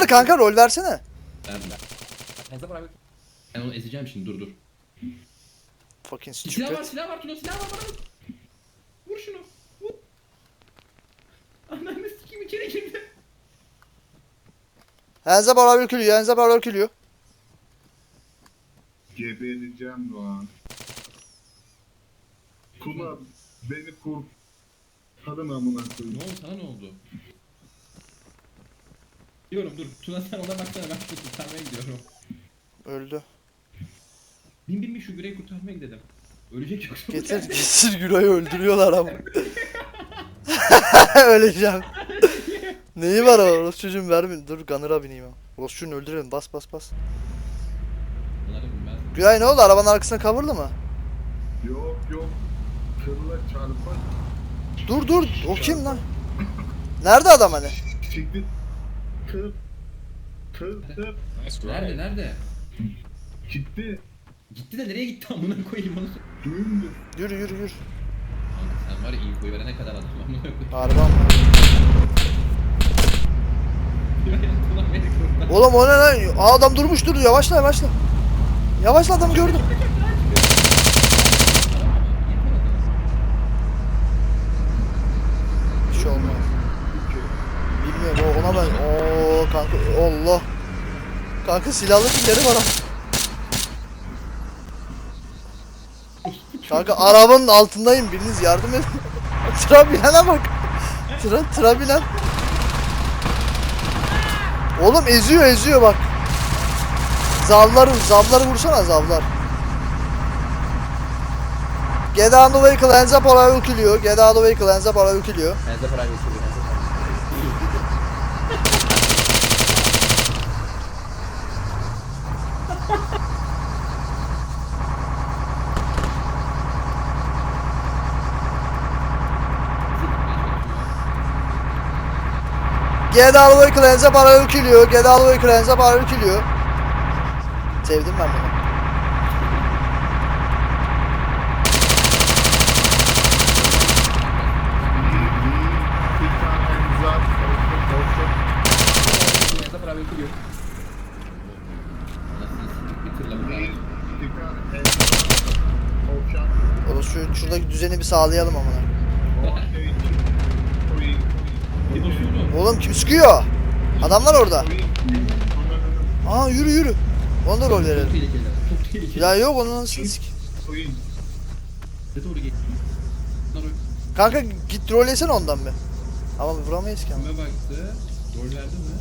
ver kanka rol versene. Ben ben. Hesap abi. Ben onu ezeceğim şimdi dur dur. Fucking Silah var stupid. silah var Tuna silah var bana. vur. Şunu. Vur. Ananı sikeyim içeri girdi. Hands up or kill you. Hands up or kill you. Gebereceğim lan. Tuna beni kurtarın amına Ne koyayım. oldu sana ne oldu? Diyorum dur Tuna sen ona baksana ben şu kurtarmaya gidiyorum. Öldü. Bin bin bin şu güreyi kurtarmaya gidelim. Ölecek yoksa. Getir getir Güray'ı öldürüyorlar ama. Öleceğim. Neyi var o? Orası çocuğum vermeyin. Dur Gunner'a bineyim ben. Orası çocuğunu öldürelim. Bas bas bas. Güray ne oldu? Arabanın arkasına kavurdu mu? Yok yok. Kırla çarpar. Dur dur. O kim lan? Nerede adam hani? Kır. Kır kır. Nerede nerede? Gitti. Gitti de nereye gitti amına koyayım onu. Dümdüz. Yürü yürü yürü. Kanka sen var ya infoyu verene kadar adam amına koyayım. Arabam beni kurtar. Oğlum o ne lan? Aa, adam durmuş dur. Yavaşla yavaşla. Yavaşla adam gördüm. Bir şey olmaz. Bilmiyorum o ona ben. Oo kanka Allah. Kanka silahlı birileri var ama. Kanka arabanın altındayım biriniz yardım edin. Tıra bak. Tıra, tıra. Oğlum eziyor eziyor bak. Zavları, zavları vursana zavlar. Get on the vehicle, hands up or I will kill you. Get on the vehicle, hands up or I will kill you. Hesap abi. Hesap abi. Get out of the vehicle, hands up or I will kill you. Get out of the vehicle, hands up or I will kill you. Sevdim ben bunu. Bir tane imza. Olsun. Hesap abi kuruyor. Anasını siktik bir tırla bu Bir kadar. bir tane imza. Olacak. Oğlum şu, şuradaki düzeni bir sağlayalım amına. O şey için. Koyayım. Bir basıyordu. Oğlum kim sıkıyor? Adamlar orada. Aa yürü yürü. Onu da rol verelim. Ya yok onun anasını sik. Kanka git rol yesene ondan bir. Ama vuramayız ki ama. kime baktı? Rol verdi mi?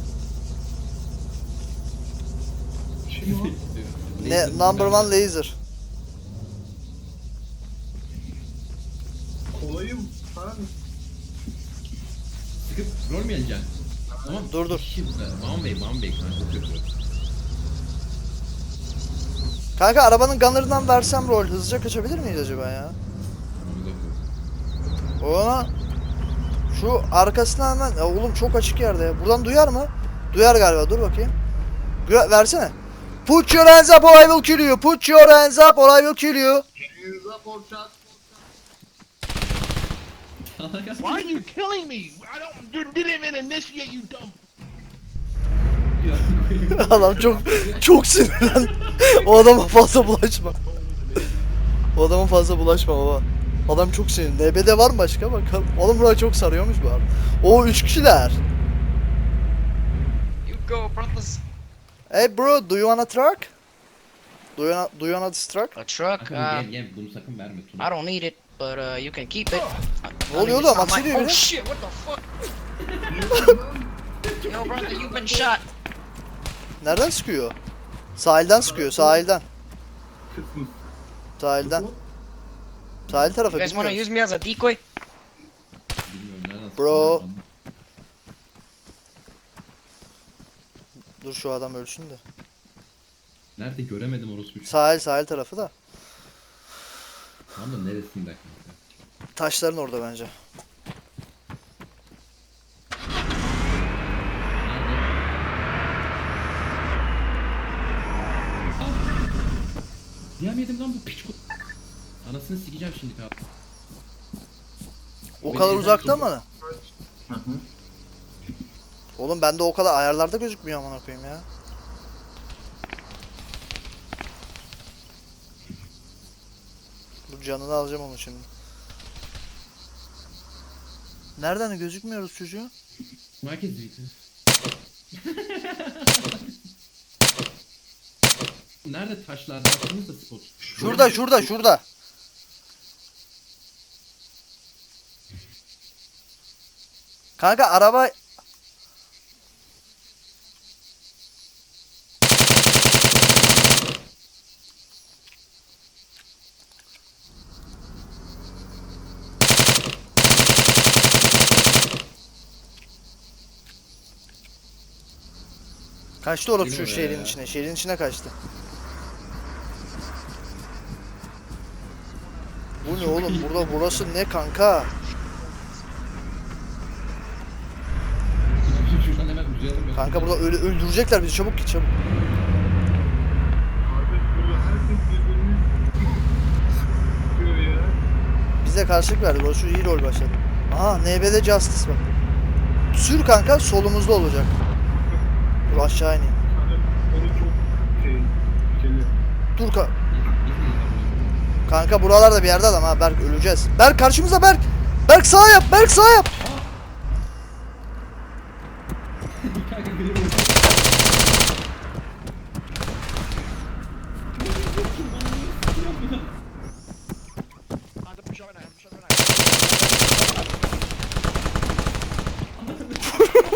Ne, number one laser. Kolayım. Ha? Sıkıp rol mü geleceksin? Tamam. Dur, dur. Şimdi Van Bey, Van Bey kanka kötü. Kanka arabanın gunner'ından versem rol hızlıca kaçabilir miyiz acaba ya? Ona şu arkasına hemen ya oğlum çok açık yerde ya. Buradan duyar mı? Duyar galiba. Dur bakayım. Duyar, versene. Put your hands up or I will kill you. Put your hands up or I will kill you. İmza borçak. Why are you killing me? I don't you didn't even initiate you dumb. Adam çok çok sinirlen. o adama fazla bulaşma. O adama fazla bulaşma baba. Adam çok sinirli. NB'de var mı başka bakalım. Oğlum buraya çok sarıyormuş bu arada. O üç kişiler. You go, brothers. Hey bro, do you wanna truck? Do you do you wanna this truck? A truck? Kanka Uh, gel gel bunu sakın verme I Tuna. don't need it, but uh, you can keep it. Ne oluyor oğlum? Oh biri. shit! What the fuck? Yo, brother, you've been shot. Nereden sıkıyor? Sahilden sıkıyor, sahilden. Sahilden. Sahil tarafa You guys wanna use me as a decoy? Bilmiyorum nereden Bro. Dur şu adam ölsün de. Nerede göremedim orospu. Sahil, sahil tarafı da. Tam da neresinde kanka? Taşların orada bence. Diyemedim lan bu piç ko- Anasını sikeceğim şimdi abi. O kadar uzakta mı? Hı hı. Oğlum bende o kadar ayarlarda gözükmüyor amına koyayım ya. Canını alacağım onu şimdi. Nereden gözükmüyoruz çocuğu? Zeytin. Nerede taşlar? Baktınız da spot. Şurada şurada şurada. Kanka araba Kaçtı oğlum şu şehrin ya. içine. Şehrin içine kaçtı. Bu ne oğlum? Burada burası ne kanka? Kanka burada öyle öldürecekler bizi. Çabuk git çabuk. Bize karşılık verdi. Burası iyi rol başladı. Aha NB'de Justice bak. Sür kanka solumuzda olacak. Dur aşağı ineyim. Dur ka Kanka buralarda bir yerde adam ha Berk öleceğiz. Berk karşımızda Berk. Berk sağ yap. Berk sağ yap.